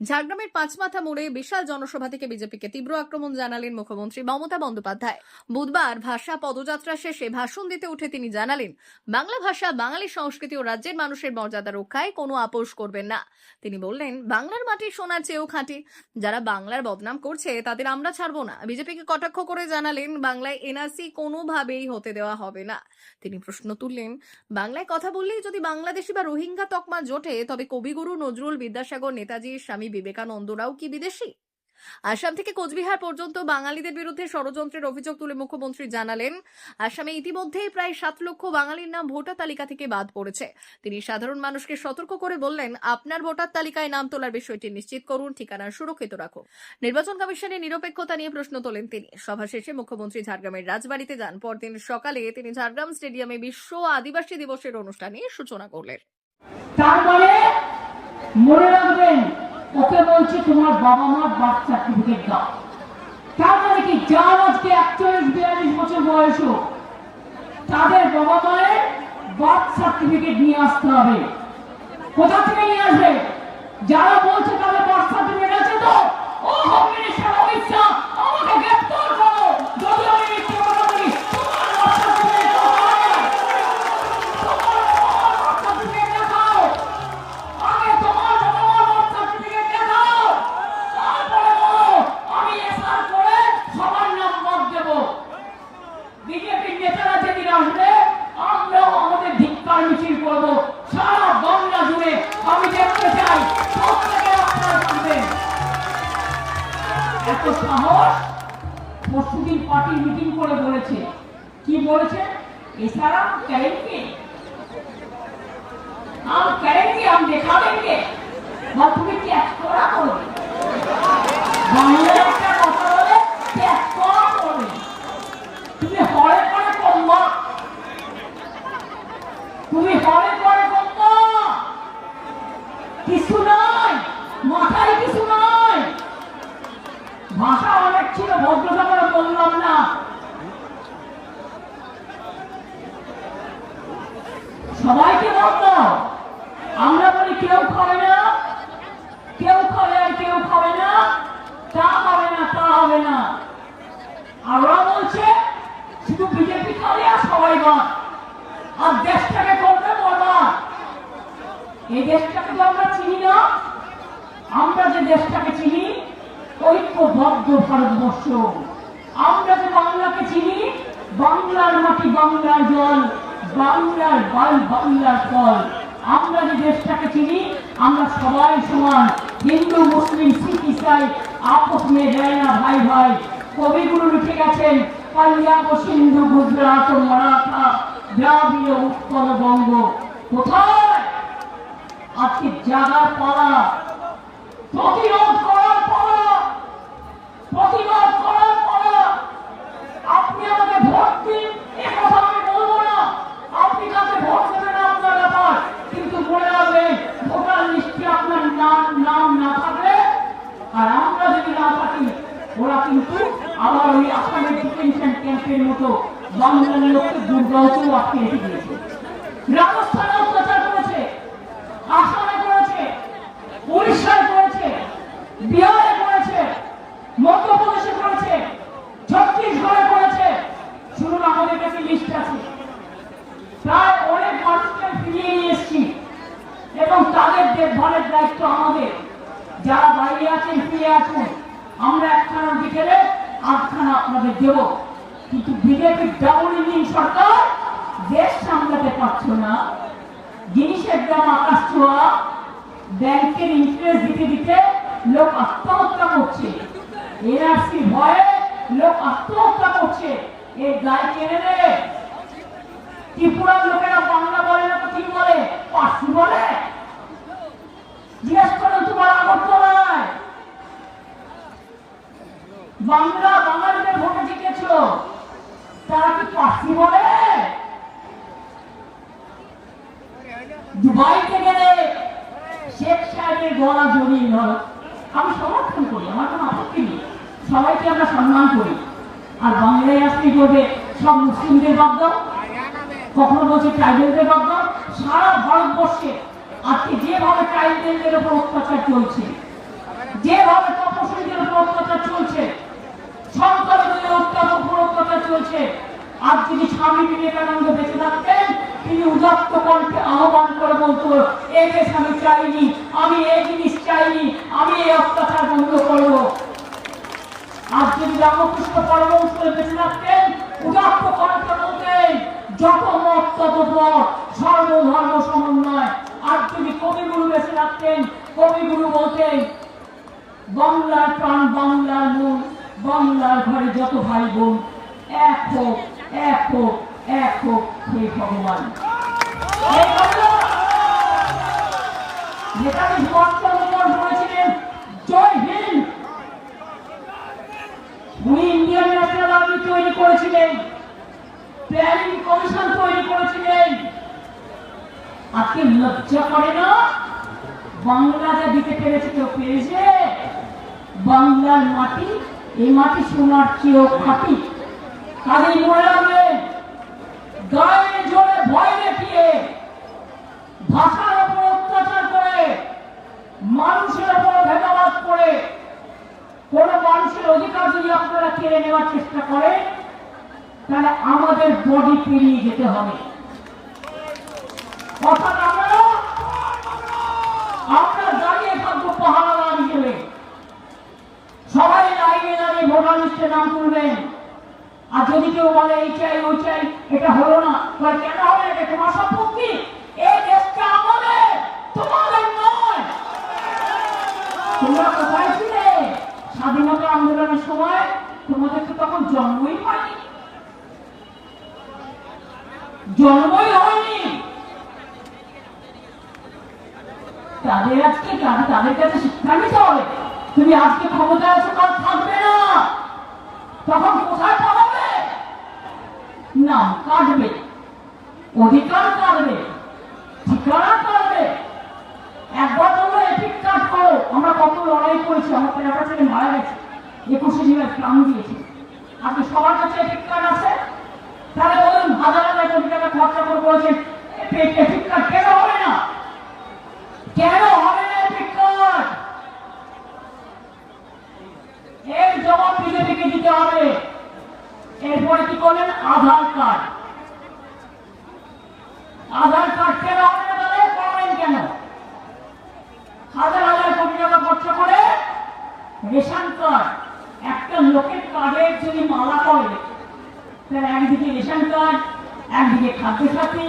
ঝাড়গ্রামের পাঁচমাথা মোড়ে বিশাল জনসভা থেকে বিজেপিকে তীব্র আক্রমণ জানালেন মুখ্যমন্ত্রী মমতা বন্দ্যোপাধ্যায়। বুধবার ভাষা পদযাত্রা শেষে ভাষণ দিতে উঠে তিনি জানালেন, বাংলা ভাষা, বাঙালি সংস্কৃতি ও রাজ্যের মানুষের মর্যাদা রক্ষায় কোনো আপোষ করবেন না। তিনি বললেন, বাংলার মাটি সোনার চেয়েও খাঁটি। যারা বাংলার বদনাম করছে, তাদের আমরা ছাড়বো না। বিজেপিকে কটাক্ষ করে জানালেন, বাংলায় এনআরসি কোনোভাবেই হতে দেওয়া হবে না। তিনি প্রশ্ন তুললেন, বাংলায় কথা বললেই যদি বাংলাদেশি বা রোহিঙ্গা তকমা জোটে, তবে কবিগুরু নজরুল বিদ্যাসাগর নেতাজি স্বামী বিবেকানন্দরাও কি বিদেশি? আসাম থেকে কোচবিহার পর্যন্ত বাঙালিদের বিরুদ্ধে ষড়যন্ত্রের অভিযোগ তুলে মুখ্যমন্ত্রী জানালেন, আসামে ইতিমধ্যেই প্রায় সাত লক্ষ বাঙালির নাম ভোটার তালিকা থেকে বাদ পড়েছে। তিনি সাধারণ মানুষকে সতর্ক করে বললেন, আপনার ভোটার তালিকায় নাম তোলার বিষয়টি নিশ্চিত করুন, ঠিকানা সুরক্ষিত রাখুন। নির্বাচন কমিশনের নিরপেক্ষতা নিয়ে প্রশ্ন তোলেন তিনি। সভা শেষে মুখ্যমন্ত্রী ঝাড়গ্রামের রাজবাড়িতে যান। পরদিন সকালে তিনি ঝাড়গ্রাম স্টেডিয়ামে বিশ্ব আদিবাসী দিবসের অনুষ্ঠানে সূচনা করলেন। তারপরে মনে রাখবেন ওকে বলছে তোমার বাবা মার বার্থ সার্টিফিকেট দাও। তার মানে কি? যার আজকে একচল্লিশ, বিয়াল্লিশ বছর বয়স তাদের বাবা মায়ের বার্থ সার্টিফিকেট নিয়ে আসতে হবে। কোথা থেকে নিয়ে আসবে? যারা বলছে তাদের বার্থ সার্টিফিকেট আছে তো? करेंगे। आप करेंगे, हम दिखा देंगे। मधुबी की एक्सपोरा करोगे তুমি পরে পরে কিছু নয় মাথায় কিছু নয় ভাষা অনেক ছিল ভদ্রতা করে বললাম না সবাইকে বলতো আমরা বলি কেউ খাবে না, কেউ খাবে আর কেউ খাবে না, তা হবে না, তা হবে না। আর ওরা বলছে, শুধু বিজেপি খাবে আর সবাই বাদ। আর দেশটাকে করবে বরবাদ এই দেশটাকে তো আমরা চিনি না। আমরা যে দেশটাকে চিনি, ঐক্যবদ্ধ ভারতবর্ষ। আমরা যে বাংলাকে চিনি, বাংলার মাটি বাংলার জল। বাংলার বাল বাংলার ফল আমরা যে দেশটাকে চিনি, আমরা সবাই সমান। হিন্দু, মুসলিম, শিখ, ইসাই, আপস মে দেয় না ভাই ভাই। কবিগুরু লিখে গেছেন পাঞ্জাব সিন্ধু গুজরাট মারাঠা, দ্রাবিড় উত্তর বঙ্গ। কোথায়? আজকে জাগার পালা। প্রতিরোধ করার পালা। প্রতিবাদ করার পালা আপনি আমাকে ভোট দিন এ কথা আমি বলব না আপনি কাছে ভোট দেবেন আপনার ব্যাপার কিন্তু মনে রাখবেন ভোটার লিস্টে আপনার নাম নাম না থাকলে আর আমরা যদি না থাকি ওরা কিন্তু আবার ওই আসামের ডিটেনশন ক্যাম্পের মতো বাংলার লোককে দুর্গাওতেও আটকে রেখে দিয়েছে রাজস্থানে অত্যাচার করেছে আসামে করেছে উড়িষ্যায় করেছে বিহারে করেছে মধ্যপ্রদেশে করেছে ছত্তিশগড়ে করেছে শুনুন আমাদের কাছে লিস্ট আছে প্রায় অনেক মানুষকে ফিরিয়ে নিয়ে এসেছি এবং তাদের দেখভালের দায়িত্ব আমাদের যারা বাইরে আছেন ফিরে আসুন আমরা একখানা বিকেলে আটখানা আপনাদের দেব। কিন্তু বিজেপির ডাবল ইঞ্জিন সরকার দেশ সামলাতে পারছ না। জিনিসের দাম আকাশ ছোঁয়া। ব্যাংকের ইন্টারেস্ট দিতে দিতে লোক আত্মহত্যা করছে। এনআরসি ভয়ে লোক আত্মহত্যা করছে। এই গায়ে কেনে রে ত্রিপুরার লোকেরা বাংলা বলে না কি বলে? পার্সি বলে? জিজ্ঞেস করো তোমার আগরতলায় বাংলা বাঙালিদের ভোটে জিতেছ তারা কি পার্সি বলে? দুবাইতে গেলে শেখ সাহেবের গলা জড়িয়ে আমি সমর্থন করি, আমার কোনো আপত্তি নেই। সবাইকে আমরা সম্মান করি। আর বাংলায় আসতে করবে সব মুসলিমদের বাদ কখনো বলছে ট্রাইবেলদের বাদ সারা ভারতবর্ষে আজকে যেভাবে ট্রাইবেলদের উপর অত্যাচার চলছে সরকার থেকে অত্যাচার পুরোটা চলছে। আর যিনি স্বামী বিবেকানন্দ বেঁচে থাকতেন, তিনি উদাত্ত আহ্বান করে বলতো, এ দেশ আমি চাইনি, আমি এই জিনিস চাইনি, আমি এই অত্যাচার বন্ধ করব। আর যদি রামকৃষ্ণ পরমংশ বেঁচে থাকতেন, উদাত্ত কণ্ঠে বলতেন, যত মত, তত পথ সর্বধর্ম সমন্বয়। আর যদি কবিগুরু বেঁচে থাকতেন, কবিগুরু বলতেন, বাংলার প্রাণ, বাংলার মূল। বাংলার ঘরে যত ভাই বোন, এক হোক এক হোক এক হোক, হে ভগবান। তৈরি করেছিলেন, প্ল্যানিং তৈরি করেছিলেন। আজকে লজ্জা করে না? বাংলা যা দিতে বাংলার মাটি এই মাটি সোনার চেয়েও খাটি। কাজেই মনে গায়ে জোরে ভয় দেখিয়ে, ভাষার ওপর অত্যাচার করে, মানুষের উপর ভেদাবাদ করে, কোন মানুষের অধিকার যদি আপনারা কেড়ে নেওয়ার চেষ্টা করেন, তাহলে আমাদের বডি পেরিয়ে যেতে হবে অর্থাৎ আমরা আমরা দাঁড়িয়ে থাকব পাহাড়াদার হিসেবে সবাই লাইনে দাঁড়িয়ে ভোটার লিস্টে নাম তুলবেন আর যদি কেউ বলে, এই চাই ওই চাই, এটা হলো না। কেন হবে এটা তোমার সম্পত্তি এই দেশটা আমাদের, তোমাদের নয়। তোমরা কোথায় ছিলে? স্বাধীনতা আন্দোলনের সময় তোমাদের তো তখন জন্মই হয়নি। জন্মই হয়নি। তাদের আজকে তাদের কাছে শিক্ষা নিতে হবে। তুমি আজকে ক্ষমতায় আছো কাল থাকবে না তখন কোথায় পাবে নাম কাটবে অধিকার কাটবে ঠিকানা কাটবে একবার তোমরা এপিক করো আমরা কত লড়াই করেছি, আমার একটা ছেলে মারা গেছে। একুশে জুলাই প্রাণ দিয়েছে। আপনি সবার কাছে এপিক কার্ড আছে? তাহলে বলুন, হাজার হাজার কোটি টাকা খরচা করে এপিক কার্ড কেন হবে না? কেন হবে না এপিক কার্ড এর জবাব বিজেপিকে দিতে হবে। এরপরে কি করলেন? আধার কার্ড। আধার কার্ড কেন হবে না তাহলে করবেন কেন? হাজার হাজার কোটি টাকা খরচা করে রেশন কার্ড, একটা লোকের কার্ডের যদি মালা করে তাহলে একদিকে রেশন কার্ড, একদিকে খাদ্যসাথী,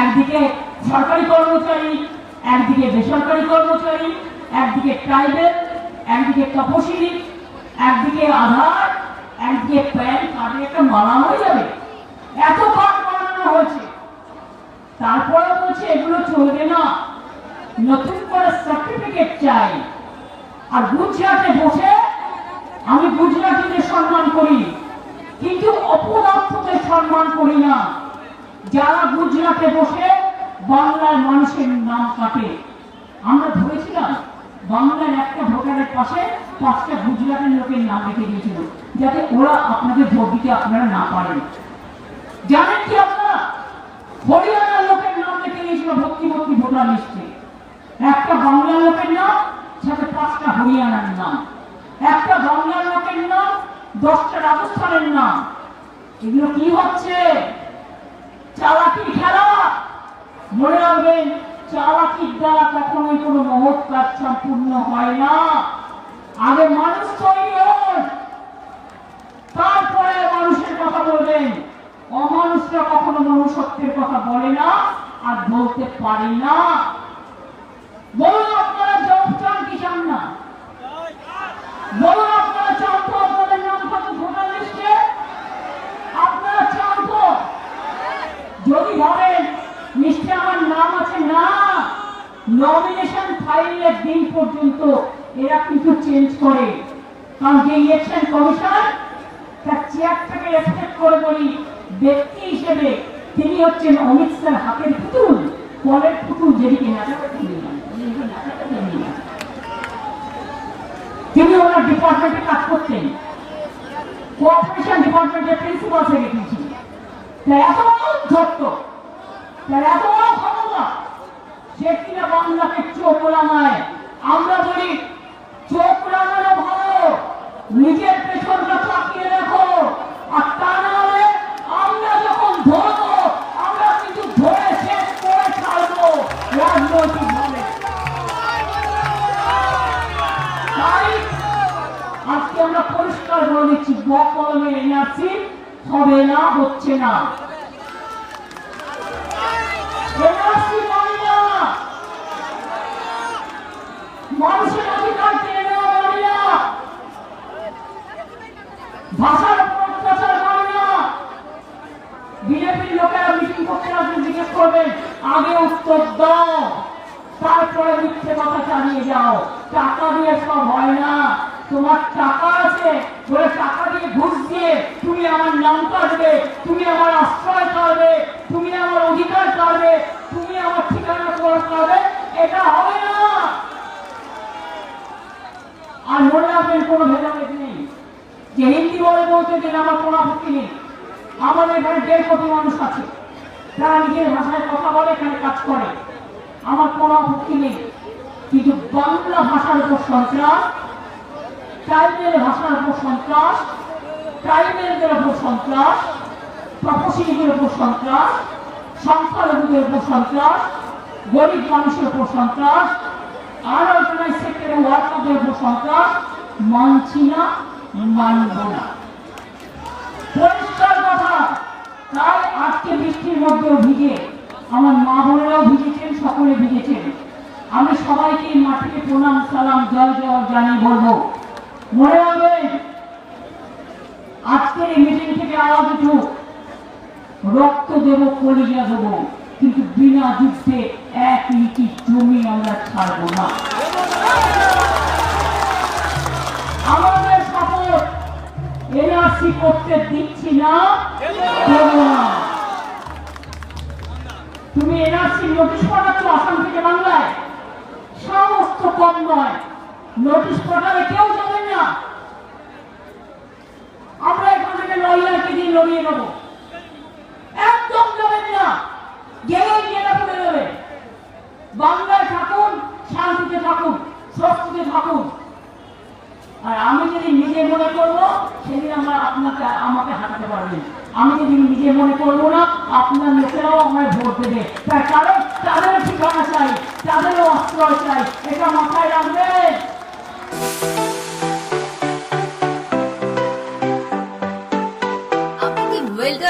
একদিকে সরকারি কর্মচারী, একদিকে বেসরকারি কর্মচারী, একদিকে ট্রাইবেল, একদিকে তপশিলি, একদিকে আধার একদিকে প্যান কার্ডের একটা মালা হয়ে যাবে এত কার্ড বানানো হয়েছে তারপরে বলছে এগুলো চলবে না নতুন করে সার্টিফিকেট চাই আর গুজরাটে বসে? আমি গুজরাটিদের সম্মান করি। কিন্তু অপদার্থদের সম্মান করি না। যারা গুজরাটে বসে, বাংলার মানুষের নাম কাটে আমরা ধরেছিলাম, বাংলার একটা ভোটারের পাশে পাঁচটা গুজরাটের লোকের নাম রেখে দিয়েছিল, যাতে ওরা আপনাদের ভোট দিতে আপনারা না পারেন। জানেন কি আপনারা? হরিয়ানার লোকের নাম লিখে দিয়েছিল ভর্তি ভক্তি ভোটার লিস্টে। একটা বাংলার লোকের নাম পাঁচটা হরিয়ানার নাম। একটা বাংলার লোকের নাম, দশটা রাজস্থানের নাম। এগুলো কি হচ্ছে? চালাকির খেলা। মনে রাখবেন, চালাকির দ্বারা কখনোই কোনো মহৎ কাজ সম্পূর্ণ হয় না। আগে মানুষ তৈরি হন। তারপরে মানুষের কথা বলবেন। অমানুষরা কখনো মনুষ্যত্বের কথা বলে না আর বলতে পারে না বলুন আপনারা জব চান কি চান না বলুন আপনারা চান তো আপনাদের নাম থাকুক ভোটার লিস্টে আপনারা চান তো যদি ভাবেন লিস্টে আমার নাম আছে না ফাইলের দিন পর্যন্ত এরা কিন্তু চেঞ্জ করে। কারণ যে ইলেকশন কমিশন তার চেয়ারটাকে রেসপেক্ট করে বলি ব্যক্তি হিসেবে, তিনি হচ্ছেন অমিত শাহ হাতের পুতুল কলের পুতুল যেদিকে। তিনি ওনার ডিপার্টমেন্টে কাজ করতেন। কোঅপারেশন ডিপার্টমেন্টের প্রিন্সিপাল সেক্রেটারি ছিলেন। তার এত বড় ধরত, তার এত বড় ক্ষমতা সে কিনা বাংলাকে চোখ রাঙায় এটা হবে না। আর রাখবেন কোনো ভেদাভেদ নেই। যে হিন্দি বলে বলতে দিন আমার কোনো আপত্তি নেই। আমাদের এখানে দেড় কোটি মানুষ আছে। যারা নিজের ভাষায় কথা বলে, এখানে কাজ করে। আমার কোনো আপত্তি নেই। কিন্তু বাংলা ভাষার উপর সন্ত্রাস, ট্রাইবেল ভাষার উপর সন্ত্রাস, ট্রাইবেলদের উপর সন্ত্রাস, তপশিলীদের উপর সন্ত্রাস, সংখ্যালঘুদের উপর সন্ত্রাস গরিব মানুষের উপর সন্ত্রাস আনঅর্গানাইজ সেক্টরের ওয়ার্কারদের উপর সন্ত্রাস, মানছি না, মানব না। পরিষ্কার কথা, তাই আজকে বৃষ্টির মধ্যেও ভিজে, আমার মা বোনেরাও ভিজেছেন, সকলে ভিজেছেন। আমি সবাইকে মাটিতে প্রণাম, সালাম, জয় জয় জানিয়ে বলব। মনে রাখবেন আজকের এই মিটিং থেকে উঠুক, রক্ত দেব, কলিজা দেব। বিনা যুদ্ধে এক ইঞ্চি জমি আমরা ছাড়বো না। আমাদের শপথ এনআরসি করতে দিচ্ছি না তুমি এনআরসি নোটিশ পাঠাচ্ছ আসাম থেকে বাংলায়? সমস্ত কম নয়। নোটিশ পাঠালে কেউ যাবেন না। আমরা এখান থেকে লয়ারকে দিয়ে লড়িয়ে নেব।